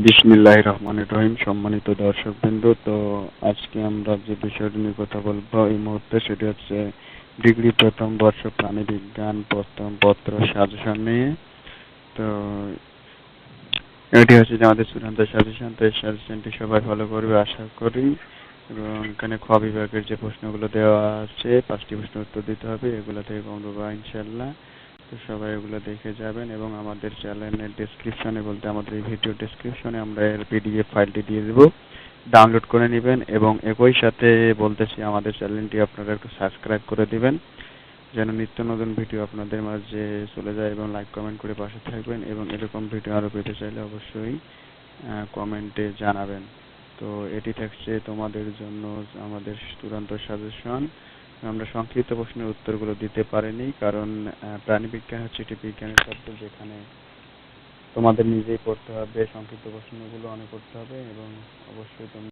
বিসমিল্লাহ রহমান রহিম, সম্মানিত দর্শকবৃন্দ। তো আজকে আমরা যে বিষয়টি নিয়ে কথা বলব এই মুহূর্তে সেটি হচ্ছে ডিগ্রি প্রথম বর্ষ প্রাণী বিজ্ঞান প্রথম পত্র সাজেশন নিয়ে। তো এটি হচ্ছে যে আমাদের চূড়ান্ত সাজেশন। তো এই সাজেশনটি সবাই ফলো করবে আশা করি। এবং এখানে খ বিভাগের যে প্রশ্নগুলো দেওয়া আছে, পাঁচটি প্রশ্ন উত্তর দিতে হবে। এগুলো থেকে কম দেবো ইনশাল্লাহ তো সবাই এগুলো দেখে যাবেন এবং আমাদের চ্যানেলের ডেসক্রিপশনে বলতে আমাদের এই ভিডিও ডেসক্রিপশনে আমরা এর পিডিএফ ফাইলটি দিয়ে দেবো। ডাউনলোড করে নেবেন এবং একই সাথে বলতেছি আমাদের চ্যানেলটি আপনারা একটু সাবস্ক্রাইব করে দিবেন, যেন নিত্য নতুন ভিডিও আপনাদের মাঝে চলে যায় এবং লাইক কমেন্ট করে পাশে থাকবেন এবং এরকম ভিডিও আরও পেতে চাইলে অবশ্যই কমেন্টে জানাবেন। তো এটি থাকছে তোমাদের জন্য আমাদের চূড়ান্ত সাজেশন আমরা সংক্ষিপ্ত প্রশ্নের উত্তরগুলো দিতে পারিনি, কারণ প্রাণীবিজ্ঞান হচ্ছে একটি বিজ্ঞানের শব্দ যেখানে তোমাদের নিজেই পড়তে হবে, সংক্ষিপ্ত প্রশ্নগুলো অনেক করতে হবে এবং অবশ্যই তোমরা